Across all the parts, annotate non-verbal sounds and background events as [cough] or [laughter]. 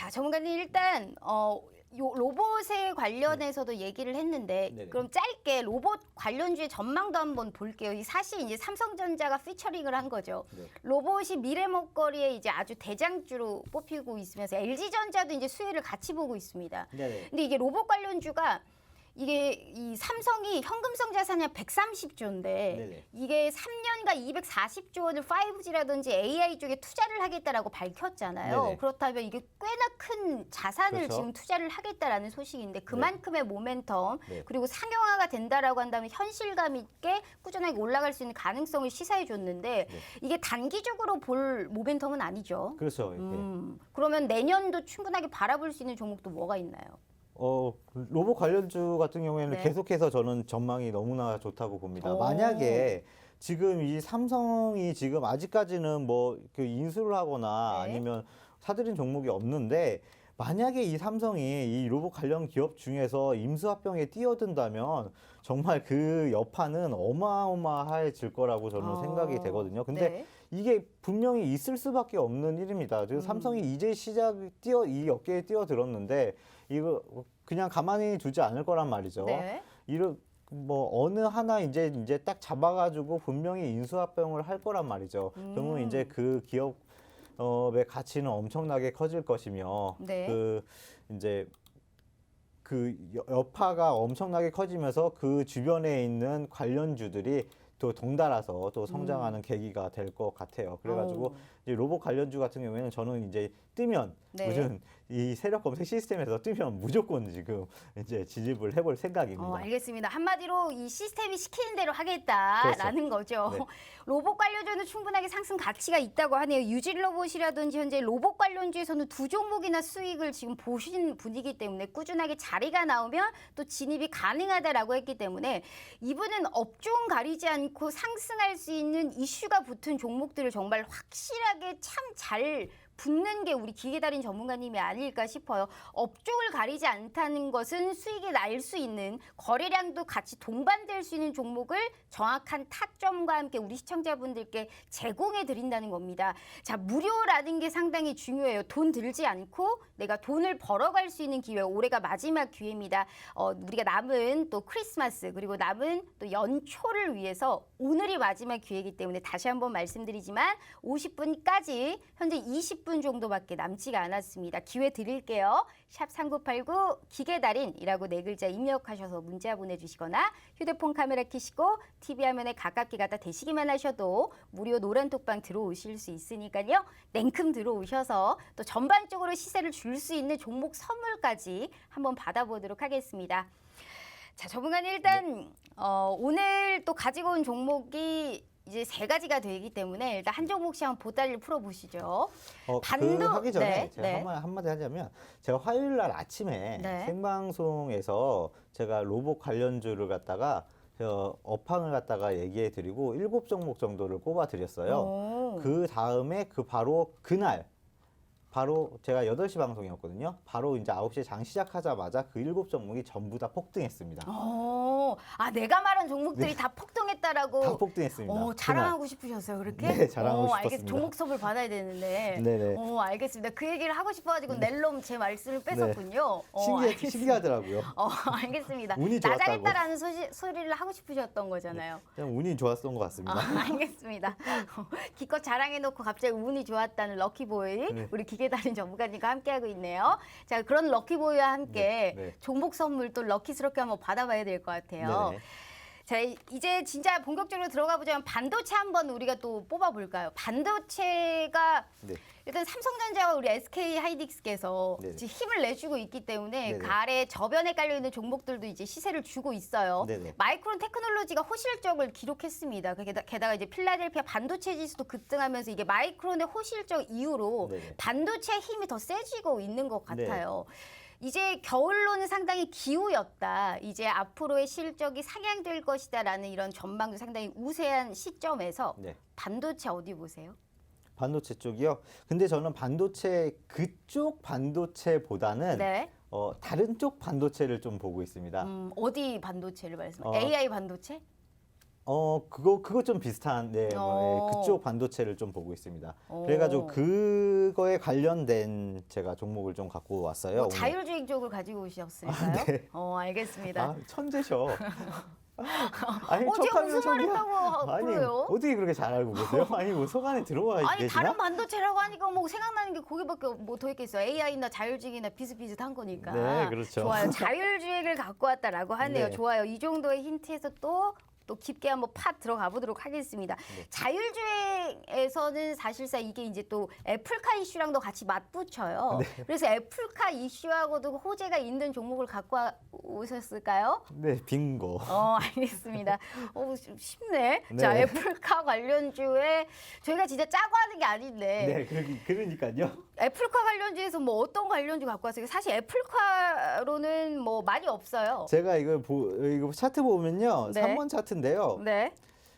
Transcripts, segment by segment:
자, 전문가님 일단 어. 요 로봇에 관련해서도 얘기를 했는데 네네. 그럼 짧게 로봇 관련주의 전망도 한번 볼게요. 이 사실 이제 삼성전자가 피처링을 한 거죠. 네. 로봇이 미래 먹거리에 이제 아주 대장주로 뽑히고 있으면서 LG전자도 이제 수혜를 같이 보고 있습니다. 네네. 근데 이게 로봇 관련주가 이게 이 삼성이 현금성 자산이 130조인데 네네. 이게 3년간 240조 원을 5G라든지 AI 쪽에 투자를 하겠다라고 밝혔잖아요. 네네. 그렇다면 이게 꽤나 큰 자산을 그렇죠. 지금 투자를 하겠다라는 소식인데 그만큼의 모멘텀 네. 그리고 상용화가 된다라고 한다면 현실감 있게 꾸준하게 올라갈 수 있는 가능성을 시사해 줬는데 네. 이게 단기적으로 볼 모멘텀은 아니죠. 그렇죠. 이렇게. 음, 그러면 내년도 충분하게 바라볼 수 있는 종목도 뭐가 있나요? 어, 로봇 관련주 같은 경우에는 네. 계속해서 저는 전망이 너무나 좋다고 봅니다. 오. 만약에 지금 이 삼성이 지금 아직까지는 뭐 그 인수를 하거나 네. 아니면 사들인 종목이 없는데 만약에 이 삼성이 이 로봇 관련 기업 중에서 임수합병에 뛰어든다면 정말 그 여파는 어마어마해질 거라고 저는 어. 생각이 되거든요. 근데 네. 이게 분명히 있을 수밖에 없는 일입니다. 지금 음. 삼성이 이제 시작 뛰어 이 업계에 뛰어들었는데 이거 그냥 가만히 두지 않을 거란 말이죠. 네. 이런 뭐 어느 하나 이제 이제 딱 잡아가지고 분명히 인수합병을 할 거란 말이죠. 음. 그러면 이제 그 기업 업의 가치는 엄청나게 커질 것이며 네. 그 이제 그 여- 여파가 엄청나게 커지면서 그 주변에 있는 관련주들이 또 동달아서 또 성장하는 계기가 될 것 같아요. 그래가지고 음. 오. 이제 로봇 관련주 같은 경우에는 저는 이제 뜨면 네. 무슨 이 세력 검색 시스템에서 뜨면 무조건 지금 이제 진입을 해볼 생각입니다. 어, 알겠습니다. 한마디로 이 시스템이 시키는 대로 하겠다라는 거죠. 네. [laughs] 로봇 관련주는 충분하게 상승 가치가 있다고 하네요. 유질 로봇이라든지 현재 로봇 관련주에서는 두 종목이나 수익을 지금 보신 분이기 때문에 꾸준하게 자리가 나오면 또 진입이 가능하다라고 했기 때문에 이분은 업종 가리지 않고 상승할 수 있는 이슈가 붙은 종목들을 정말 확실하게 참 잘 붙는 게 우리 기계달인 전문가님이 아닐까 싶어요. 업종을 가리지 않다는 것은 수익이 날 수 있는 거래량도 같이 동반될 수 있는 종목을 정확한 타점과 함께 우리 시청자분들께 제공해 드린다는 겁니다. 자, 무료라는 게 상당히 중요해요. 돈 들지 않고 내가 돈을 벌어갈 수 있는 기회. 올해가 마지막 기회입니다. 어, 우리가 남은 또 크리스마스 그리고 남은 또 연초를 위해서 오늘이 마지막 기회이기 때문에 다시 한번 말씀드리지만 50분까지 현재 20분 정도밖에 남지가 않았습니다. 기회 드릴게요. 샵 3989 기계달인이라고 네 글자 입력하셔서 문자 보내주시거나 휴대폰 카메라 켜시고 TV 화면에 가깝게 갖다 대시기만 하셔도 무료 노란 톡방 들어오실 수 있으니까요. 냉큼 들어오셔서 또 전반적으로 시세를 줄 수 있는 종목 선물까지 한번 받아보도록 하겠습니다. 자, 전문가님 일단 어, 오늘 또 가지고 온 종목이 이제 세 가지가 되기 때문에 일단 한 종목씩 한번 보따리를 풀어보시죠. 어, 반도- 그 하기 전에 네, 제가 네. 한마, 한마디 하자면 제가 화요일 날 아침에 네. 생방송에서 제가 로봇 관련주를 갖다가 저 업황을 갖다가 얘기해 드리고 일곱 종목 정도를 꼽아 드렸어요. 오. 그 다음에 그 바로 그날 바로 제가 8시 방송이었거든요. 바로 이제 9시에 장 시작하자마자 그 일곱 종목이 전부 다 폭등했습니다. 어, 아 내가 말한 종목들이 다 폭등했다라고. 네. 다 폭등했습니다. 어, 자랑하고 싶으셨어요, 그렇게? 네, 자랑하고 어, 알겠, 싶었습니다. 종목 수업을 받아야 되는데. 네네. 어, 알겠습니다. 그 얘기를 하고 싶어가지고 넬롬 제 말씀을 뺏었군요. 어, 신기해, 알겠습니다. 신기하더라고요. 어, 알겠습니다. 운이 좋았다고. 나자겠다라는 소시, 소리를 하고 싶으셨던 거잖아요. 그냥 운이 좋았던 것 같습니다. 아, 알겠습니다. 기껏 자랑해놓고 갑자기 운이 좋았다는 럭키보이 네. 우리 기 계달인 전문가님과 함께하고 있네요. 자 그런 럭키보이와 함께 네, 네. 종목 선물 또 럭키스럽게 한번 받아봐야 될 것 같아요. 네네. 자 이- 이제 진짜 본격적으로 들어가 보자면 반도체 한번 우리가 또 뽑아볼까요? 반도체가 네. 일단 삼성전자와 우리 SK 하이닉스께서 네네. 지금 힘을 내주고 있기 때문에 네네. 그 아래 저변에 깔려 있는 종목들도 이제 시세를 주고 있어요. 네네. 마이크론 테크놀로지가 호실적을 기록했습니다. 그 게다- 게다가 이제 필라델피아 반도체 지수도 급등하면서 이게 마이크론의 호실적 이후로 네네. 반도체 힘이 더 세지고 있는 것 같아요. 이제 겨울로는 상당히 기후였다. 이제 앞으로의 실적이 상향될 것이다라는 이런 전망도 상당히 우세한 시점에서 네. 반도체 어디 보세요? 반도체 쪽이요. 근데 저는 반도체 그쪽 반도체보다는 네. 어, 다른 쪽 반도체를 좀 보고 있습니다. 음, 어디 반도체를 말씀? 어. AI 반도체? 어 그거 그거 좀 비슷한 네 뭐, 어. 예, 그쪽 반도체를 좀 보고 있습니다. 어. 그래가지고 그거에 관련된 제가 종목을 좀 갖고 왔어요. 뭐 오늘. 자율주행 쪽을 가지고 오셨을까요? 아, 네. 어, 알겠습니다. 아 천재셔. [laughs] 아니 어, 제가 척하면 무슨 말. 했다고 아니 그래요? 어떻게 그렇게 잘 알고 계세요? [laughs] 아니 뭐 속안에 들어와 아니 계시나? 다른 반도체라고 하니까 뭐 생각나는 게 거기밖에 뭐 더 있겠어요. AI나 자율주행이나 비슷비슷한 거니까. 네, 그렇죠. 좋아요. [laughs] 자율주행을 갖고 왔다라고 하네요. 네. 좋아요. 이 정도의 힌트에서 또. 또 깊게 한번 팟 들어가 보도록 하겠습니다. 네. 자율주행에서는 사실상 이게 이제 또 애플카 이슈랑도 같이 맞붙여요. 네. 그래서 애플카 이슈하고도 호재가 있는 종목을 갖고 와- 오셨을까요? 네 빙고. 어, 알겠습니다. [laughs] 어, 좀 쉽네. 자, 네. 애플카 관련주에 저희가 진짜 짜고 하는 게 아닌데 네 그러- 그러 니까요. 애플카 관련주에서 뭐 어떤 관련주 갖고 왔어요? 사실 애플카로는 뭐 많이 없어요. 제가 이걸 보 이거 차트 보면요. 네. 3번 차트 인데요. 네.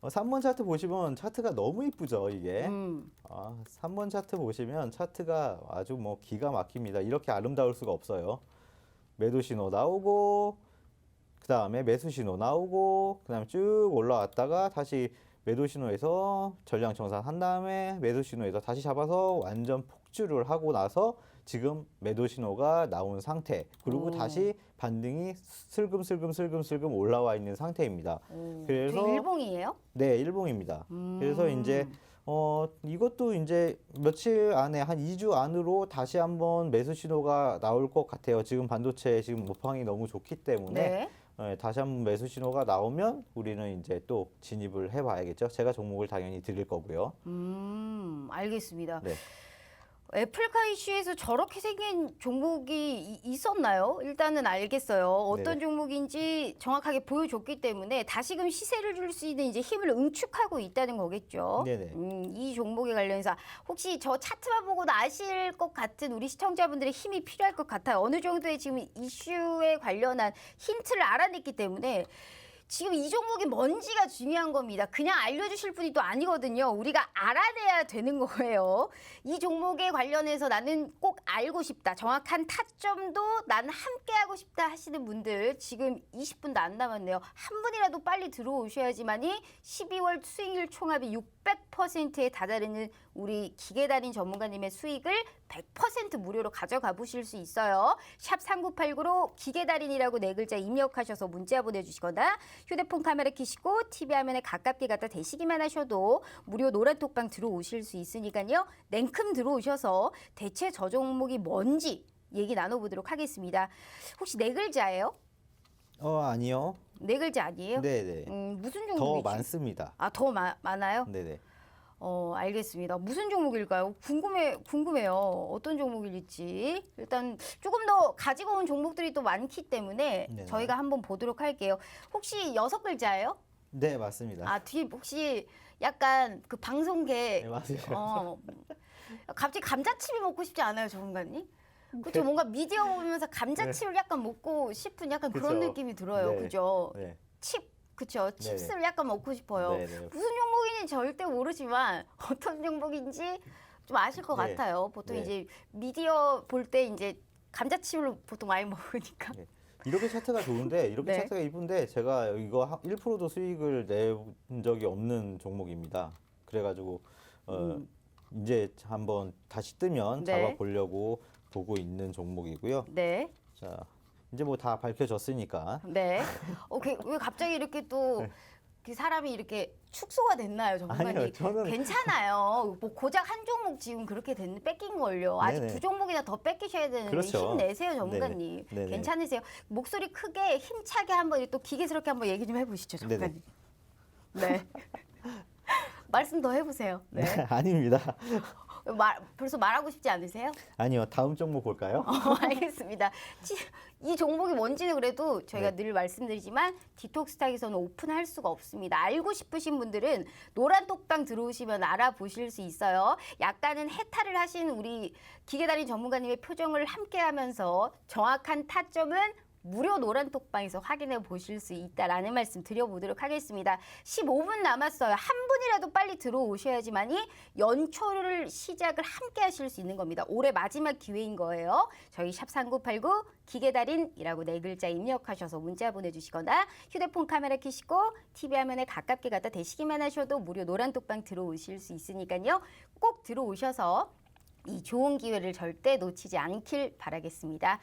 어, 3번 차트 보시면 차트가 너무 이쁘죠, 이게. 음. 아, 3번 차트 보시면 차트가 아주 뭐 기가 막힙니다. 이렇게 아름다울 수가 없어요. 매도 신호 나오고 그 다음에 매수 신호 나오고 그 다음에 쭉 올라왔다가 다시 매도 신호에서 전량 청산한 다음에 매도 신호에서 다시 잡아서 완전 폭주를 하고 나서 지금 매도 신호가 나온 상태 그리고 오. 다시 반등이 슬금슬금 슬금슬금 올라와 있는 상태입니다. 오, 그래서- 일봉이에요? 네, 일봉입니다. 음. 그래서 이제 어 이것도 이제 며칠 안에 한 2주 안으로 다시 한번 매수 신호가 나올 것 같아요. 지금 반도체 지금 모팡이 너무 좋기 때문에 네. 예, 다시 한번 매수 신호가 나오면 우리는 이제 또 진입을 해봐야겠죠. 제가 종목을 당연히 드릴 거고요. 음, 알겠습니다. 네. 애플카 이슈에서 저렇게 생긴 종목이 이- 있었나요? 일단은 알겠어요. 어떤 네네. 종목인지 정확하게 보여줬기 때문에 다시금 시세를 줄 수 있는 이제 힘을 응축하고 있다는 거겠죠. 네네. 음, 이 종목에 관련해서 혹시 저 차트만 보고도 아실 것 같은 우리 시청자분들의 힘이 필요할 것 같아요. 어느 정도의 지금 이슈에 관련한 힌트를 알아냈기 때문에 지금 이 종목이 뭔지가 중요한 겁니다. 그냥 알려주실 분이 또 아니거든요. 우리가 알아내야 되는 거예요. 이 종목에 관련해서 나는 꼭 알고 싶다. 정확한 타점도 나는 함께하고 싶다 하시는 분들 지금 20분도 안 남았네요. 한 분이라도 빨리 들어오셔야지만이 12월 수익률 총합이 600%에 다다르는 우리 기계달인 전문가님의 수익을 100% 무료로 가져가 보실 수 있어요. 샵 3989로 기계달인이라고 네 글자 입력하셔서 문자 보내주시거나 휴대폰 카메라 켜시고 TV 화면에 가깝게 갖다 대시기만 하셔도 무료 노란 톡방 들어오실 수 있으니까요. 냉큼 들어오셔서 대체 저 종목이 뭔지 얘기 나눠보도록 하겠습니다. 혹시 네 글자예요? 어 아니요. 네 글자 아니에요? 네네. 음, 무슨 더 종목이지? 많습니다. 아, 더 마- 많아요? 네네. 어, 알겠습니다. 무슨 종목일까요? 궁금해, 궁금해요. 어떤 종목일지. 일단 조금 더 가지고 온 종목들이 또 많기 때문에 네네. 저희가 한번 보도록 할게요. 혹시 여섯 글자예요? 네 맞습니다. 아, 뒤에 혹시 약간 그 방송계 네 맞아요. 어, 갑자기 감자칩이 먹고 싶지 않아요, 전문가님? 그렇죠. 뭔가 미디어 보면서 감자칩을 약간 먹고 싶은 약간 그런 그쵸. 느낌이 들어요. 네. 그죠? 네. 칩, 그쵸? 네네. 칩스를 약간 먹고 싶어요. 네네. 무슨 종목인지 절대 모르지만 [laughs] 어떤 종목인지 좀 아실 것 네. 같아요. 보통 네. 이제 미디어 볼 때 이제 감자칩을 보통 많이 [laughs] 먹으니까. 네. 이렇게 차트가 좋은데 이렇게 네. 차트가 이쁜데 제가 이거 한 1%도 수익을 낸 적이 없는 종목입니다. 그래가지고 어, 음. 이제 한번 다시 뜨면 네. 잡아보려고 보고 있는 종목이고요. 네, 자 이제 뭐 다 밝혀졌으니까 네. 어, 그, 왜 갑자기 이렇게 또 그 사람이 이렇게 축소가 됐나요, 전문가님? 네. 아니요, 저는- 괜찮아요. 뭐 고작 한 종목 지금 그렇게 됐, 뺏긴 걸요. 아직 네네. 두 종목이나 더 뺏기셔야 되는데 그렇죠. 힘내세요, 전문가님. 네네. 네네. 괜찮으세요? 목소리 크게 힘차게 한번 또 기계스럽게 한번 얘기 좀 해보시죠, 전문가님. 네. [laughs] 말씀 더 해보세요. 네. 아닙니다. 말, 벌써 말하고 싶지 않으세요? 아니요 다음 종목 볼까요? 어, [laughs] 알겠습니다. 치- 이 종목이 뭔지는 그래도 저희가 네. 늘 말씀드리지만 디톡스탁에서는 오픈할 수가 없습니다. 알고 싶으신 분들은 노란 톡방 들어오시면 알아보실 수 있어요. 약간은 해탈을 하신 우리 기계달인 전문가님의 표정을 함께하면서 정확한 타점은 무료 노란톡방에서 확인해 보실 수 있다라는 말씀 드려보도록 하겠습니다. 15분 남았어요. 한 분이라도 빨리 들어오셔야지만이 연초를 시작을 함께 하실 수 있는 겁니다. 올해 마지막 기회인 거예요. 저희 샵3989 기계달인이라고 네 글자 입력하셔서 문자 보내주시거나 휴대폰 카메라 켜시고 TV 화면에 가깝게 갖다 대시기만 하셔도 무료 노란톡방 들어오실 수 있으니까요. 꼭 들어오셔서 이 좋은 기회를 절대 놓치지 않길 바라겠습니다.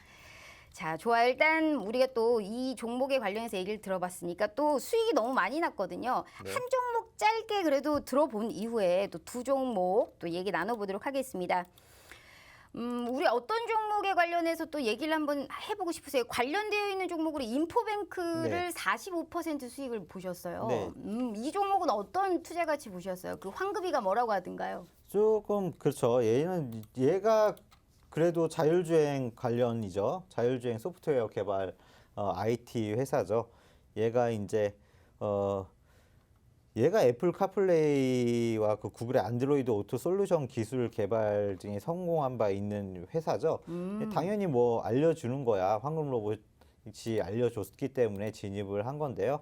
자, 좋아. 일단 우리가 또 이 종목에 관련해서 얘기를 들어봤으니까 또 수익이 너무 많이 났거든요. 네. 한 종목 짧게 그래도 들어본 이후에 또 두 종목 또 얘기 나눠보도록 하겠습니다. 음, 우리 어떤 종목에 관련해서 또 얘기를 한번 해보고 싶으세요? 관련되어 있는 종목으로 인포뱅크를 네. 45% 수익을 보셨어요. 네. 음, 이 종목은 어떤 투자 가치 보셨어요? 그 황급이가 뭐라고 하던가요? 조금 그렇죠. 얘는 얘가 그래도 자율주행 관련이죠. 자율주행 소프트웨어 개발 어, IT 회사죠. 얘가 이제 어 얘가 애플 카플레이와 그 구글의 안드로이드 오토 솔루션 기술 개발 등에 성공한 바 있는 회사죠. 음. 당연히 뭐 알려주는 거야. 황금 로봇이 알려줬기 때문에 진입을 한 건데요.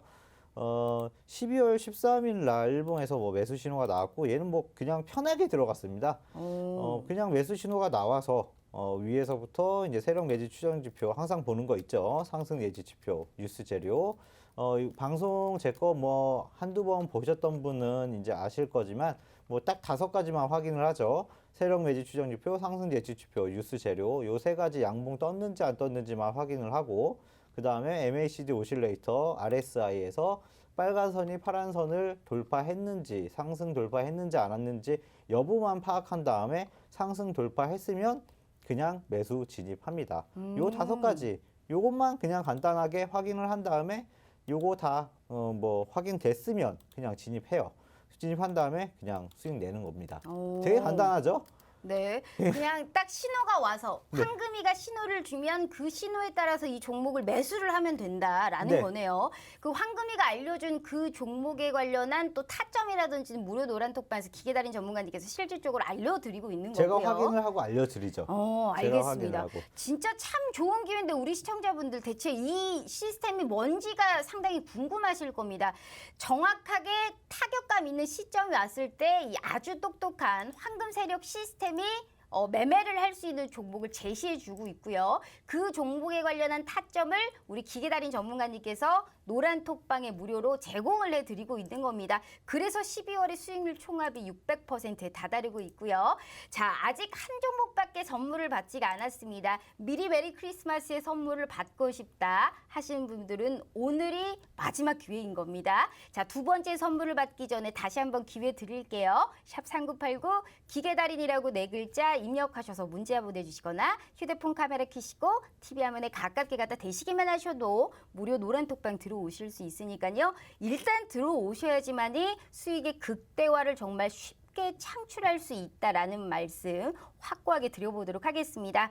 어, 12월 13일 날 일본에서 뭐 매수 신호가 나왔고 얘는 뭐 그냥 편하게 들어갔습니다. 오. 어, 그냥 매수 신호가 나와서 어, 위에서부터 이제 세력 내지 추정 지표 항상 보는 거 있죠. 상승 내지 지표, 뉴스 재료. 어, 이 방송 제 거 뭐 한두 번 보셨던 분은 이제 아실 거지만 뭐 딱 다섯 가지만 확인을 하죠. 세력 매지 추정 지표, 상승 내지 지표, 뉴스 재료 요 세 가지 양봉 떴는지 안 떴는지만 확인을 하고 그 다음에 MACD 오실레이터 RSI에서 빨간 선이 파란 선을 돌파했는지 상승 돌파했는지 않았는지 여부만 파악한 다음에 상승 돌파했으면 그냥 매수 진입합니다. 요 음. 다섯 가지 요것만 그냥 간단하게 확인을 한 다음에 요거 다어뭐 확인됐으면 그냥 진입해요. 진입한 다음에 그냥 수익 내는 겁니다. 오. 되게 간단하죠? 네, 그냥 딱 신호가 와서 네. 황금이가 신호를 주면 그 신호에 따라서 이 종목을 매수를 하면 된다라는 네. 거네요. 그 황금이가 알려준 그 종목에 관련한 또 타점이라든지 무료 노란톡방에서 기계달인 전문가님께서 실질적으로 알려드리고 있는 제가 거고요. 확인을 하고 알려드리죠. 어, 제가 알겠습니다. 하고. 진짜 참 좋은 기회인데 우리 시청자분들 대체 이 시스템이 뭔지가 상당히 궁금하실 겁니다. 정확하게 타격감 있는 시점이 왔을 때 이 아주 똑똑한 황금 세력 시스템 이 어, 매매를 할 수 있는 종목을 제시해 주고 있고요. 그 종목에 관련한 타점을 우리 기계달인 전문가님께서 노란 톡방에 무료로 제공을 해드리고 있는 겁니다. 그래서 12월에 수익률 총합이 600%에 다다르고 있고요. 자, 아직 한 종목밖에 선물을 받지가 않았습니다. 미리 메리 크리스마스의 선물을 받고 싶다 하시는 분들은 오늘이 마지막 기회인 겁니다. 자, 두 번째 선물을 받기 전에 다시 한번 기회 드릴게요. 샵 3989 기계달인이라고 네 글자 입력하셔서 문자 보내주시거나 휴대폰 카메라 켜시고 TV 화면에 가깝게 갖다 대시기만 하셔도 무료 노란 톡방 들어오실 수 있으니까요. 일단 들어오셔야지만이 수익의 극대화를 정말 쉽게 창출할 수 있다라는 말씀 확고하게 드려보도록 하겠습니다.